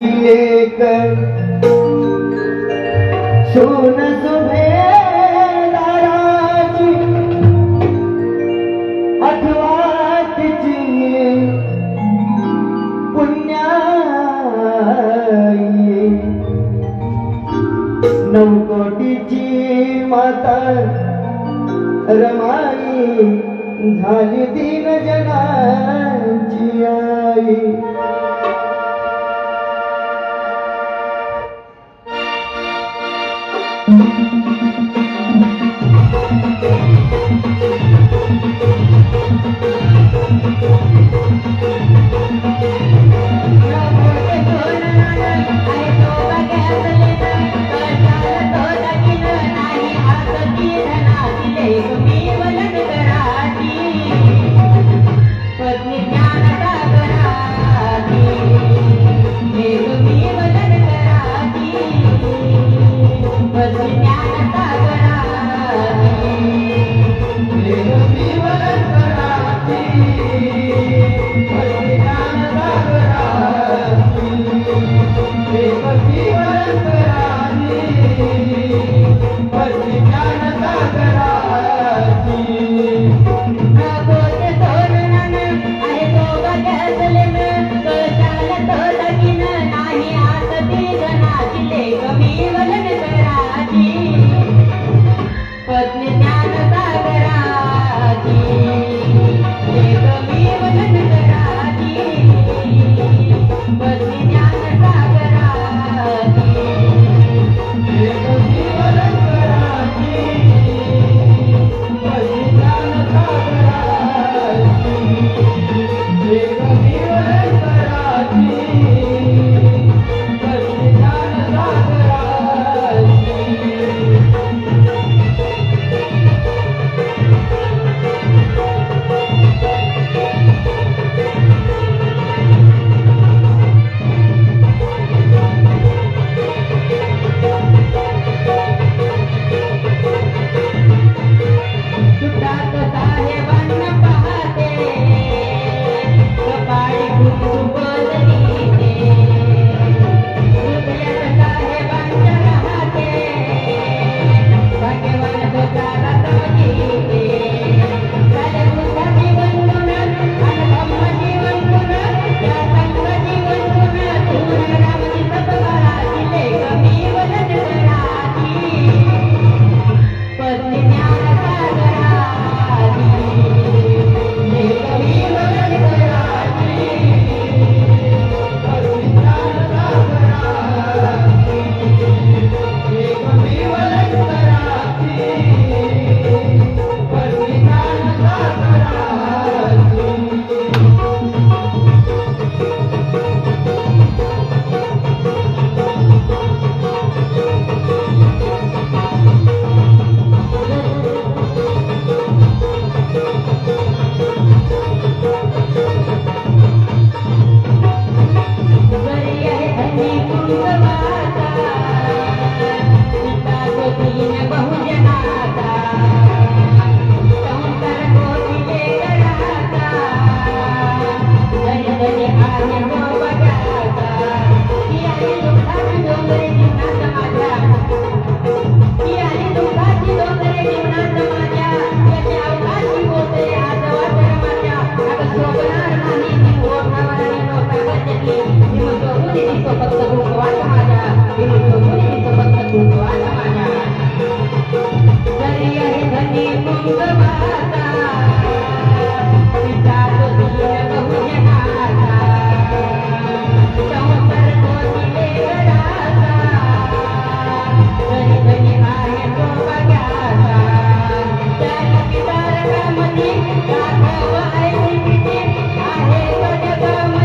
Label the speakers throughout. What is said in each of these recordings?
Speaker 1: लेकर सुन सुभे दाराची अथवाची पुण्याई. नवकोटीची माता रमाई झाली तीन जनाची आई.
Speaker 2: Thank you.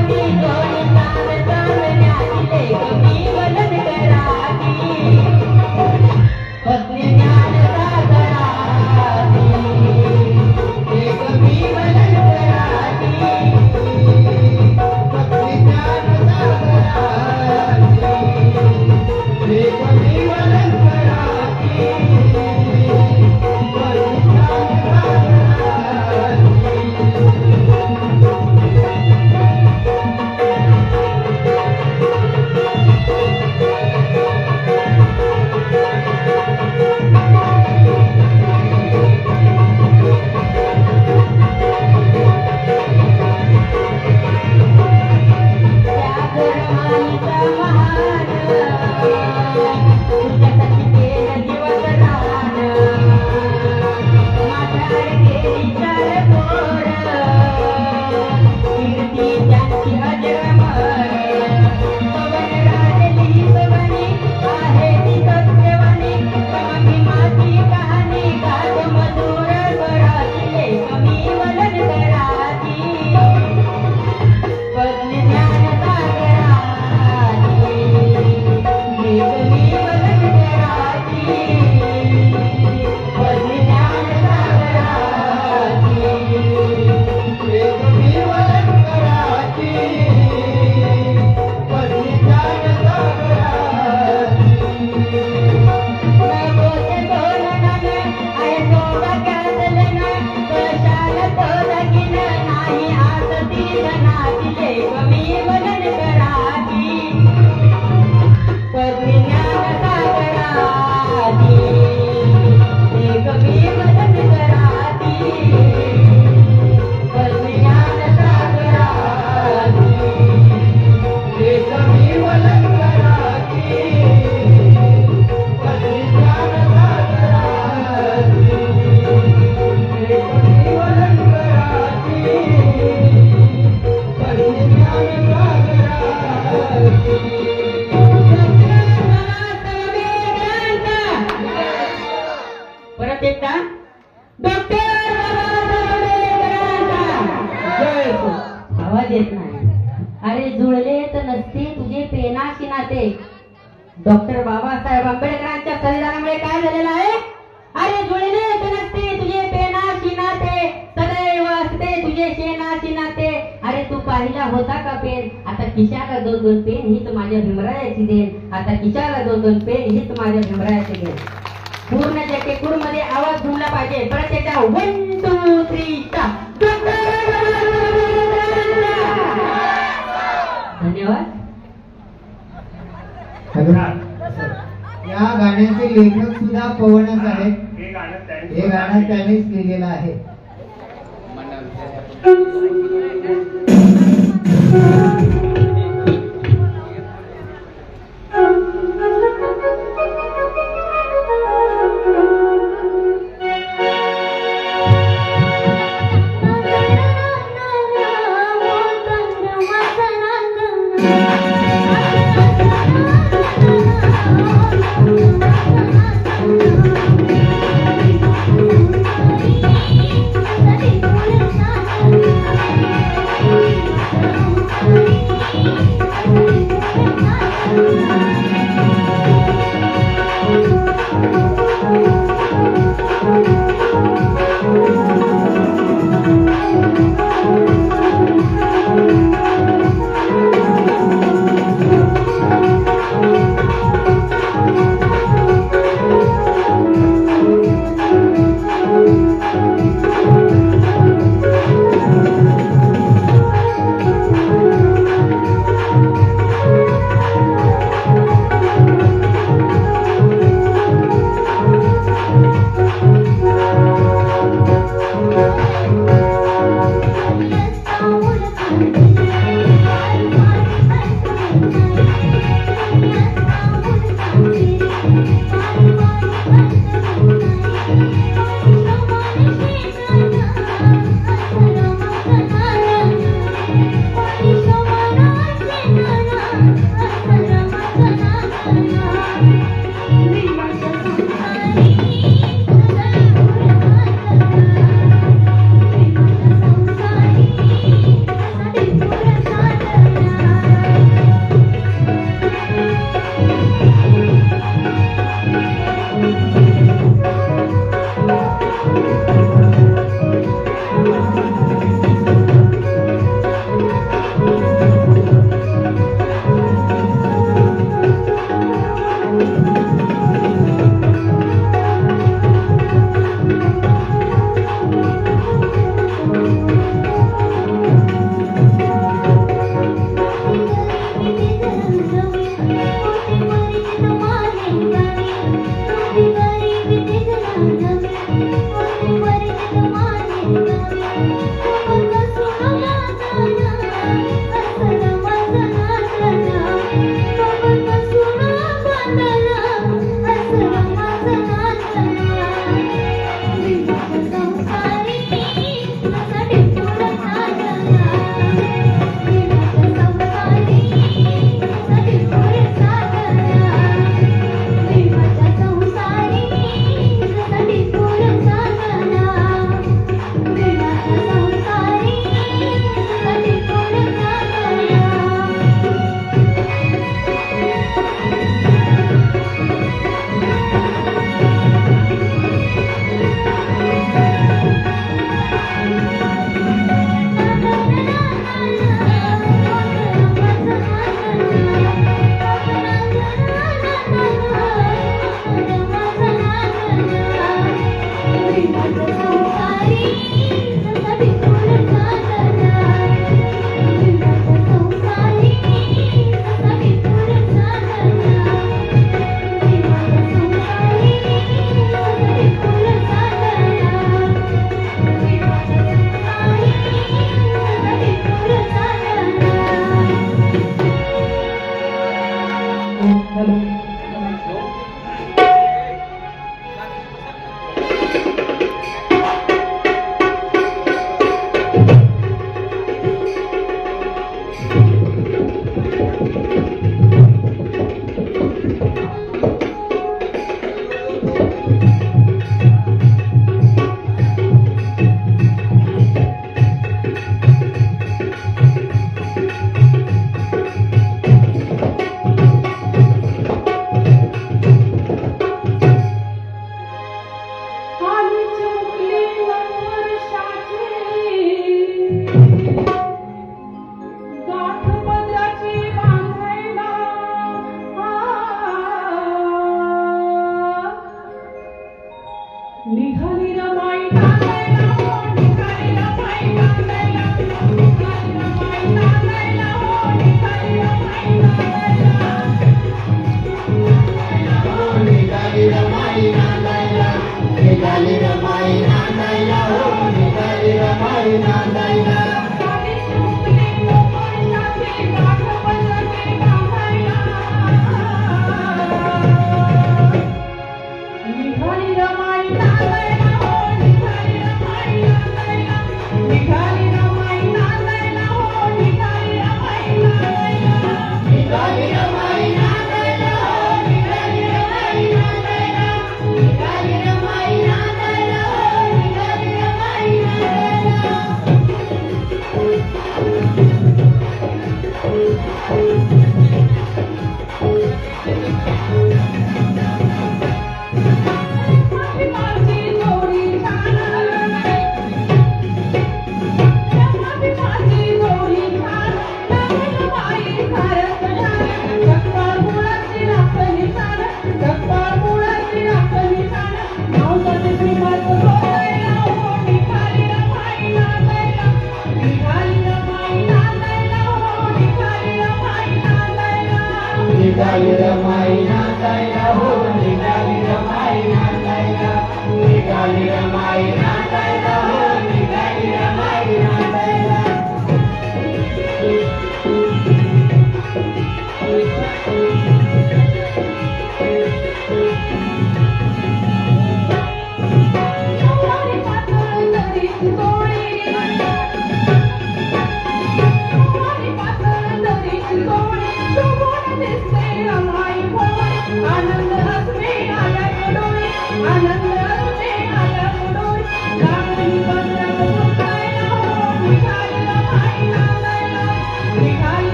Speaker 2: तू
Speaker 1: पाहिला होता का पेन? आता खिशाला दोन दोन पेन हीच माझ्या भीमरायाची देन आता खिशाला दोन दोन पेन हीच माझ्या भीमरायाची देन पूर्ण जटेकूडमध्ये आवाज घुमला पाहिजे. परत त्याच्या वन टू थ्री धन्यवाद.
Speaker 3: या गाण्याचे लेखक सुद्धा पवनच आहेत.
Speaker 4: हे
Speaker 3: हे गाणं त्यांनीच लिहिलेलं आहे.
Speaker 4: Thank you.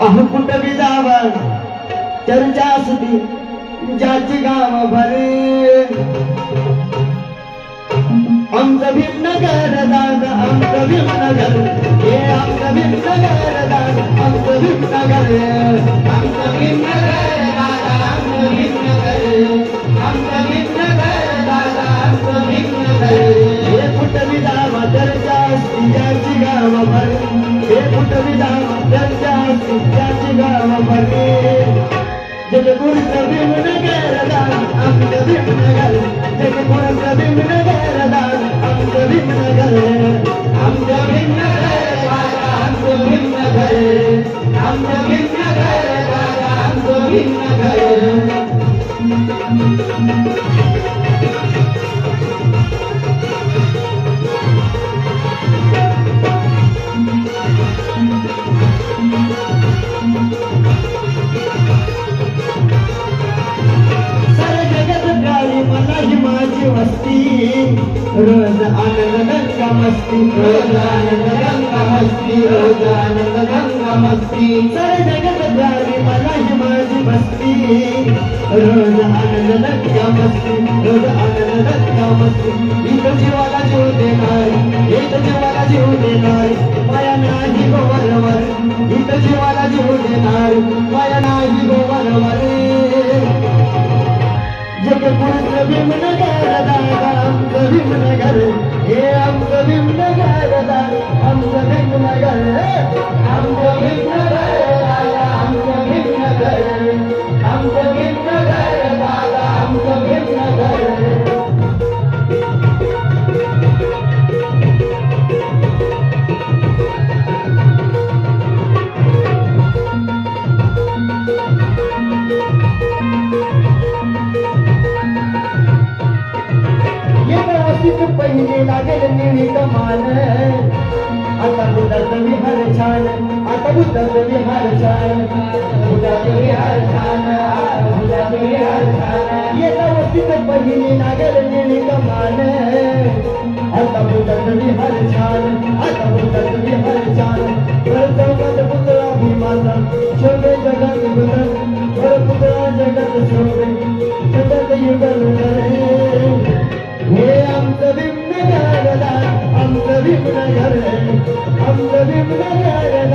Speaker 5: अहो कुठं बी जावा. चर्चा असती ज्याची गाव भरे. आमचं भीमनगर दादा आमचं भीमनगर. हे आमचं भीमनगर दादा आमचं भीमनगर.
Speaker 6: आमचं भीमनगर दादा आमचं भीमनगर. आमचं भीमनगर दादा आमचं भीमनगर.
Speaker 5: हे कुठं बी जावा चर्चा असती ज्याची गाव भरे. हे कुठं बी जावा चर्चा असती गाव भरे जगपुरचं भीमनगर दादा आमचं आमचं
Speaker 6: आमचं आमचं आमचं
Speaker 5: रोज आनंद गंगा मस्ती
Speaker 6: रोज आनंद गंगा मस्ती रोज आनंद गंगा मस्ती
Speaker 5: सारे जगत गावी मला ही माझी मस्ती. रोज आनंद गंगा मस्ती रोज आनंद गंगा मस्ती एक जीवाला जीव देणार एक जीवाला जीव देणार. माया नाही गोवरवर एक जीवाला जीव देणार. माया नाही गोवरवर जगपुरचं भीमनगर युगल हे आमचं भीमनगर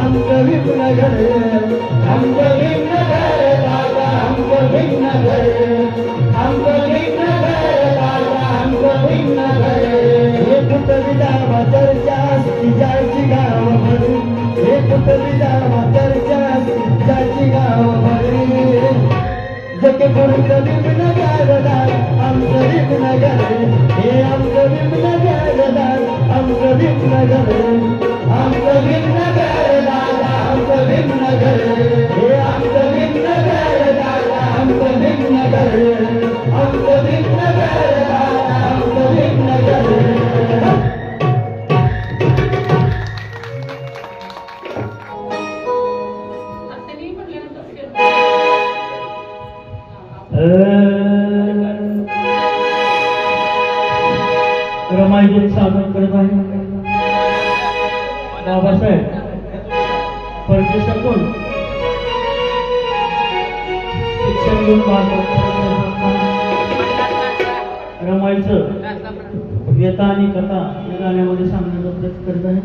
Speaker 5: आमचं भीमनगर
Speaker 7: भीमनगर आमचं भीमनगर दादा। आमचं भीमनगर
Speaker 3: आमचं भीमनगर दादा आमचं
Speaker 7: हे कुठ विधावा चर्चा असती गाव हे चर्चा गाव आमचं भीमनगर हे आमचं भीमनगर दार आमचं भीमनगर
Speaker 3: आमचं दादा आमचं
Speaker 7: हे आमचं
Speaker 3: भीमनगर दादा आमचं भीमनगर आमचं दादा आमचं भीमनगर
Speaker 7: रमाईगीत सादर करत आहे. बाबासाहेब परदेशातून शिक्षण घेऊन भारतात व्यता आणि कथा या गाण्यामध्ये सांगण्याचा प्रयत्न करत आहे.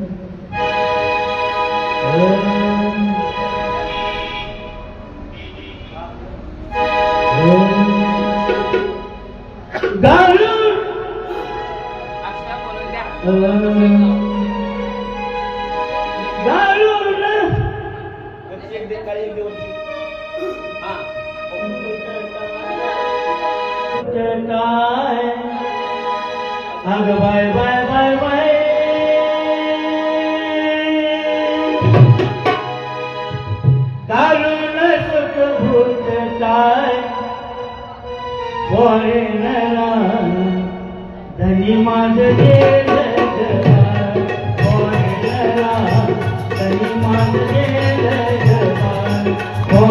Speaker 7: अग बाय बाय बाय बाय काढून सुख भूत काय पोरेला धनी माझ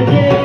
Speaker 7: माझ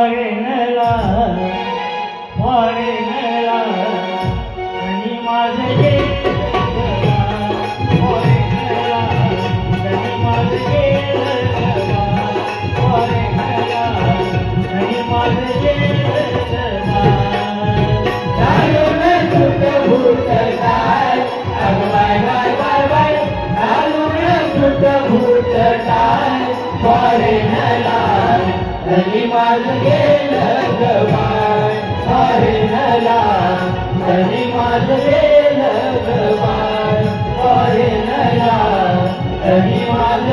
Speaker 3: Padre पाणी मान गेलं गवाय. हरिणला धनी मान गेलं गवाय. हरिणला धनी
Speaker 7: मान